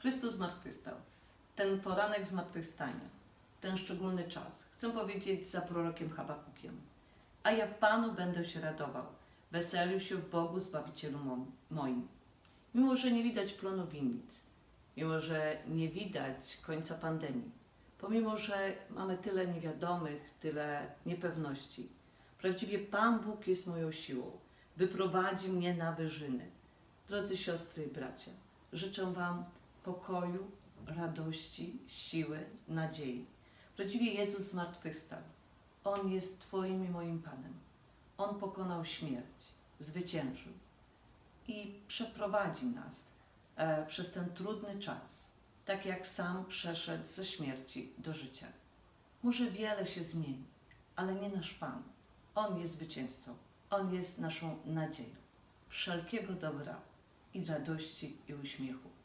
Chrystus zmartwychwstał. Ten poranek zmartwychwstania, ten szczególny czas, chcę powiedzieć za prorokiem Habakukiem. A ja w Panu będę się radował, weselił się w Bogu Zbawicielu mo- moim. Mimo, że nie widać plonu winnic, mimo, że nie widać końca pandemii, pomimo, że mamy tyle niewiadomych, tyle niepewności, prawdziwie Pan Bóg jest moją siłą, wyprowadzi mnie na wyżyny. Drodzy siostry i bracia, życzę Wam pokoju, radości, siły, nadziei. Prawdziwie Jezus zmartwychwstał. On jest Twoim i moim Panem. On pokonał śmierć, zwyciężył i przeprowadzi nas e, przez ten trudny czas, tak jak sam przeszedł ze śmierci do życia. Może wiele się zmieni, ale nie nasz Pan. On jest zwycięzcą. On jest naszą nadzieją. Wszelkiego dobra i radości i uśmiechu.